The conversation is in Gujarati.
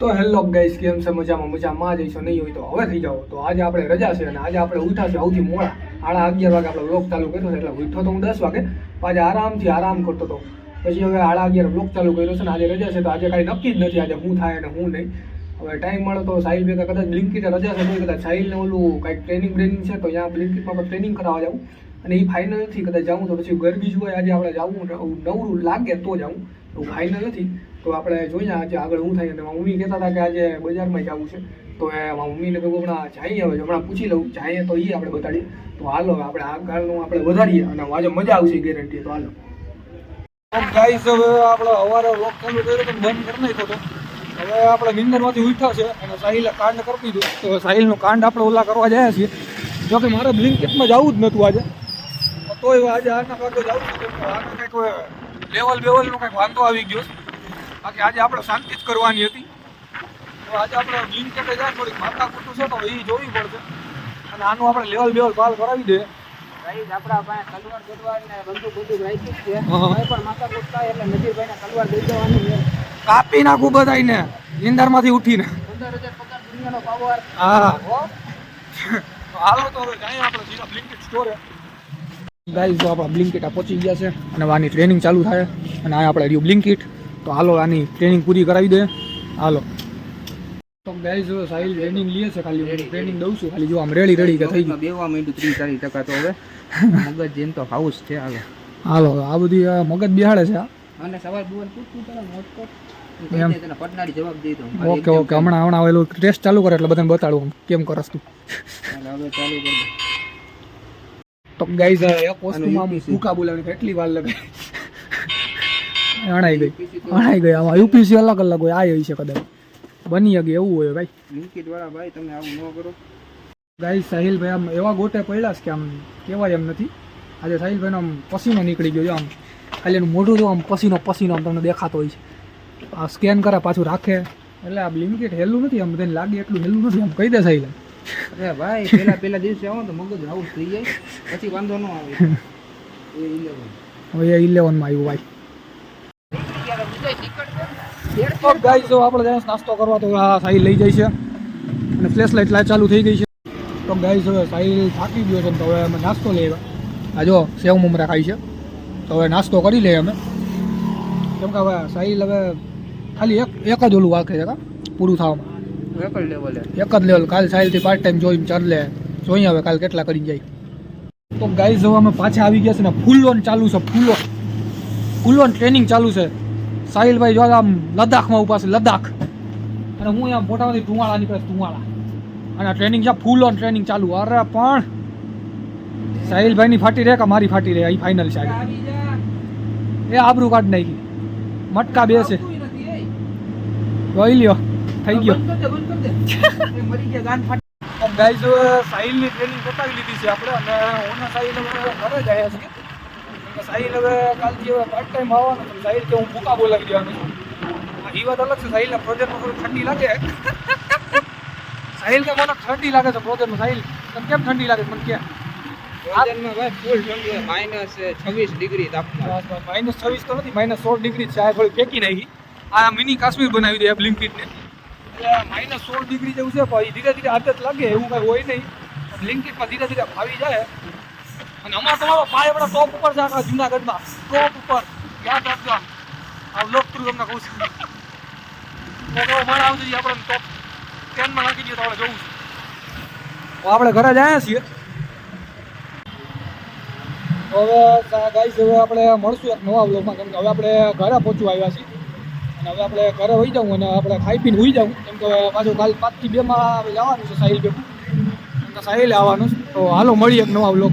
તો હેલો ગાઈસ, કેમ છે? મજામાં મજામાં. જઈશો નહીં હોય તો હવે થઈ જાઓ. તો આજે આપણે રજા છે અને આજે આપણે ઉઠા છે સૌથી મોડા. સાડા અગિયાર વાગે આપણે બ્લોક ચાલુ કર્યો છે, એટલે ઉઠો તો હું દસ વાગે આજે આરામથી આરામ કરતો હતો. પછી હવે સાડા અગિયાર બ્લોક ચાલુ કર્યો છે ને આજે રજા છે, તો આજે કાંઈ નક્કી જ નથી આજે હું થાય અને હું નહીં. હવે ટાઈમ મળે તો સાહિલ ભેગા કદાચ બ્લિંકિટ રજા છે તો કદાચ સાહિલને ઓલું કાંઈક ટ્રેનિંગ બ્રેનિંગ છે, તો ત્યાં બ્લિંકિટમાં ટ્રેનિંગ કરાવવા જાઉં. અને એ ફાઇનલ નથી કદાચ જાઉં તો પછી ગરબી જોવાય, આજે આપણે જાવું નવરું લાગે તો જાઉં. એવું ફાઇનલ નથી. તો આપણે જોઈએ આજે આગળ હું થાય મારા મમ્મી કહેતા હતા કે આજે બજારમાં જવું છે. તો એ મારા મમ્મીને કહું હમણાં જઈએ હવે. હમણાં પૂછી લઉં. જઈએ તો એ આપણે બતાડીએ. તો હાલો, આપણે આપણે આગળનું આપણે વધારીએ અને આજે મજા આવશે ગેરંટી તો હાલો. ગાઈસ હવે આપણે અવારે વોક ચાલુ કર્યો તો બંધ કરી નાખ્યો હવે આપણે નિંદરમાંથી ઉઠ્યા છે અને સાહિલે કાંડ કરી દીધું. તો સાહિલનું કાંડ આપણે ઓલા કરવા જાય છીએ. જોકે મારે બ્લિંકેટમાં જવું જ નહોતું આજે. તોય આજે આના ભાગે જવું છે કંઈક લેવલ બેવલનો કંઈક વાંધો આવી ગયો. બાકી આજે આપણે શાંતિ જ કરવાની હતી. તો આજે આપણે બ્લિંકેટે જાય થોડીક માતા ખોટું છે તો એ જોવી પડશે. અને આનું આપણે લેવલ બેવલ પાલ કરાવી ગાઈઝ આપણા પાસે તલવાર ગોતવાર ને બંદૂક બંદૂક રાખી છે. પણ માતા કૂટ થાય એટલે નજીરભાઈને તલવાર દઈ દેવાની છે. કાપી નાખું બધાને નિંદરમાંથી ઉઠીને. પંદર હજાર પગાર દુનિયાનો પાવર. હા. હો? તો હાલો તો હવે જઈએ આપણે સીધા બ્લિંકિટ સ્ટોરે ગાઈઝ તો આપણા બ્લિંકિટ આ પહોંચી ગયા છે અને વાની ટ્રેનિંગ ચાલુ થાય. અને આ આપણે રહ્યું બ્લિંકિટ તો હાલો આની ટ્રેનિંગ પૂરી કરાવી દે. હાલો. તો ગાઈઝ સાહિલ ટ્રેનિંગ લઈએ છે ખાલી. ટ્રેનિંગ દઉં છું. ખાલી જો આમ રેડી રેડી કે થઈ ગયું. બેવા માંડ્યું ત્રીસ ચાલીસ ટકા તો હવે. મગજ જેમ તો હાઉસ છે હાલો. હાલો આ બધી મગજ બિહાડે છે અને બુવન પૂછતું મોટકો ઓકે ઓકે. હમણાં હમણાં ટેસ્ટ ચાલુ કરે એટલે બધાને બતાડું કેમ કરસ તું. હવે ચાલુ કરી. તો ગાઈઝ એક વસ્તુમાં ભૂકા બોલાવવાની કેટલી વાર લગે અણાઈ ગઈ અણાઈ ગઈ આમાં. યુપીસી અલગ અલગ હોય આ હોય છે કદાચ. બની શકે એવું હોય ભાઈ. લિંકિટવાળા ભાઈ તમે આવું ન કરો. ગાઈ સાહિલભાઈ આમ એવા ગોટે પડ્યા છે કે આમ કહેવાય એમ નથી. આજે સાહિલભાઈનો આમ પસીનો નીકળી ગયો આમ. ખાલી એનું મોઢું જો આમ પસીનો પસીનો આમ તમને દેખાતો હોય છે. આ સ્કેન કરે પાછું રાખે. એટલે આ લિમિટેડ હેલું નથી આમ બધાને લાગે એટલું હેલું નથી આમ કહી દે સાહિલ. અરે ભાઈ પેલા પેલા દિવસે આવો તો મગજ આવું થઈ જાય. પછી વાંધો ન આવે. એ ઇલેવન હવે એ ઇલેવનમાં આવ્યું ભાઈ. તો ગાઈસ જો આપણે જઈને નાસ્તો કરવા તો આ સાહિલ લઈ જાય છે. અને ફ્લેશ લાઇટ લાઈટ ચાલુ થઈ ગઈ છે. તો ગાઈસ હવે સાહિલ થાકી ગયો છે તો હવે અમે નાસ્તો લઈ આવ્યા. આ જો સેવ મમરા ખાઈ છે. તો હવે નાસ્તો કરી લઈએ અમે. કેમ કે હવે સાહિલ હવે ખાલી એક એક જ ઓલું વાંખે છે કા? પૂરું થવામાં. એકલ લેવલે એક જ લેવલ કાલ સાહિલથી પાર્ટ ટાઈમ જોઈને ચાલ. લે જોઈએ હવે કાલ કેટલા કરી જાય. તો ગાઈઝ હવે અમે પાછા આવી ગયા છે ને ફૂલ લોન ચાલુ છે full. Loan full loan training ચાલુ છે. સાહિલભાઈ જો આમ લદ્દાખમાં ઊભા છે લદ્દાખ. અને હું અહીંયા મોટામાંથી ટુવાળા નીકળે ટુવાળા અને ટ્રેનિંગ છે ફૂલ ઓન ટ્રેનિંગ ચાલુ. અરે પણ સાહિલભાઈની ફાટી રહે કે મારી ફાટી રહે એ ફાઇનલ છે. એ આબરૂ કાઢ નાખી. મટકા બે છે. જોઈ લ્યો. થઈ ગયો. મરી ગયા ગાઈઝ સાહિલની ટ્રેનિંગ પતાવી લીધી છે આપણે. અને હું સાહિલ ઘરે જ આવ્યા છીએ સાહિલ હવે કાલથી હવે પાર્ટ ટાઈમ આવવાનું છે. સાહિલ કે હું ભૂકા બોલાવી દેવાનું છું. એ વાત અલગ છે. સાહિલના પ્રોજેક્ટમાં થોડી ઠંડી લાગે. સાહિલ કે મને ઠંડી લાગે છે પ્રોજેક્ટમાં સાહિલ તમને કેમ ઠંડી લાગે મને કે. માઇનસ છવ્વીસ ડિગ્રી તાપમાન. માઇનસ છવ્વીસ તો નથી માઇનસ સોળ ડિગ્રી છે. આ થોડી ફેંકી નાખી. આ મિની કાશ્મીર બનાવી દે બ્લિંકિટને એટલે માઇનસ સોળ ડિગ્રી જેવું છે પણ ધીરે ધીરે આદત લાગે. એવું કાંઈ હોય નહીં. બ્લિંકિટમાં ધીરે ધીરે ફાવી જાય. અને અમારે તમારો પાય આપણા ટોપ ઉપર છે, આખા જુનાગઢમાં. ટોપ ઉપર. યાદ રાખજો આમ. આ લોકપ્રિય તમને કહું છું. કેવો માળ આવશે આપણે ટોપ ટેનમાં નાખી દઈએ તો આપણે જવું છે. આપણે ઘરે જ આવ્યા છીએ. હવે ગાઈસ, હવે આપણે મળશું એક નવા બ્લોગમાં કેમ હવે આપણે ઘરે પહોંચવા આવ્યા છીએ. અને હવે આપણે ઘરે હોઈ જાઉં અને આપણે ખાઈ પીને હોઈ જાઉં. કેમ કે પાછું કાલ પાંચથી બેમાં જવાનું છે, સાહિલ ભેગું કેમ આવવાનું છે. તો હાલો, મળીએ એક નવા બ્લોગ